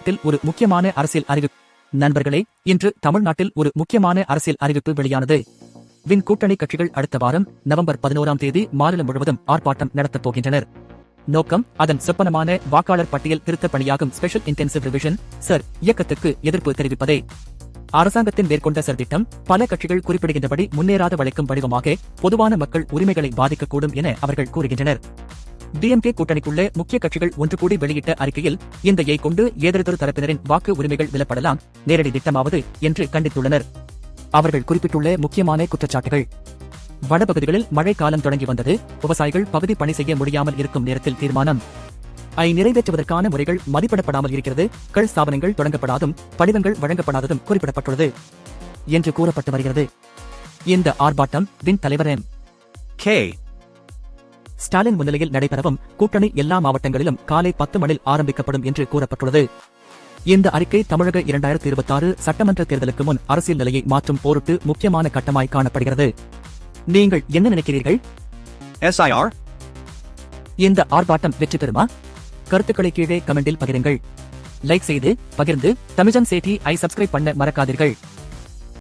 தமிழ்நாட்டில் ஒரு முக்கியமான அரசியல் அறிவிப்பு. நண்பர்களே இன்று தமிழ்நாட்டில் ஒரு முக்கியமான அரசியல் அறிவிப்பு வெளியானது. வின் கூட்டணி கட்சிகள் அடுத்த வாரம் நவம்பர் பதினோராம் தேதி மாநிலம் முழுவதும் ஆர்ப்பாட்டம் நடத்தப் போகின்றனர். நோக்கம் அதன் சொப்பனமான வாக்காளர் பட்டியல் திருத்தப் பணியாகும் ஸ்பெஷல் இன்டென்சிவ் ரிவிஷன் சர் இயக்கத்துக்கு எதிர்ப்பு தெரிவிப்பதே. அரசாங்கத்தின் மேற்கொண்ட சர் திட்டம் பல கட்சிகள் குறிப்பிடுகின்றபடி முன்னேறாத வளைக்கும் வடிவமாக பொதுவான மக்கள் உரிமைகளை பாதிக்கக்கூடும் என அவர்கள் கூறுகின்றனர். டிஎம்கே கூட்டணிக்குள்ள முக்கிய கட்சிகள் ஒன்று கூடி வெளியிட்ட அறிக்கையில் இந்த ஏ கொண்டு ஏதெடுத்தொரு தரப்பினரின் வாக்கு உரிமைகள் விலப்படலாம் நேரடி திட்டமாவது என்று கண்டித்துள்ளனர். அவர்கள் குறிப்பிட்டுள்ள முக்கியமான குற்றச்சாட்டுகள். வடபகுதிகளில் மழை காலம் தொடங்கி வந்தது விவசாயிகள் பகுதி பணி செய்ய முடியாமல் இருக்கும் நேரத்தில் தீர்மானம். ஐ நிறைவேற்றுவதற்கான முறைகள் மதிப்பிடப்படாமல் இருக்கிறது கள் ஸ்தாபனங்கள் தொடங்கப்படாதும் படிவங்கள் வழங்கப்படாததும் குறிப்பிடப்பட்டுள்ளது என்று கூறப்பட்டு வருகிறது. இந்த ஆர்ப்பாட்டம் வின் தலைவர் எம். ஸ்டாலின் முன்னிலையில் நடைபெறவும் கூட்டணி எல்லா மாவட்டங்களிலும் காலை பத்து மணில் ஆரம்பிக்கப்படும் என்று கூறப்பட்டுள்ளது. இந்த அறிக்கை தமிழக இரண்டாயிரத்தி இருபத்தாறு சட்டமன்ற தேர்தலுக்கு முன் அரசியல் நிலையை மாற்றும் பொருட்டு முக்கியமான கட்டமாய் காணப்படுகிறது. நீங்கள் என்ன நினைக்கிறீர்கள்? SIR. இந்த ஆர்ப்பாட்டம் வெற்றி பெறுமா? கருத்துக்களை கீழே கமெண்டில் பகிருங்கள். லைக் செய்து பகிர்ந்து தமிழன் சேட்டி ஐ சப்ஸ்கிரைப் பண்ண மறக்காதீர்கள்.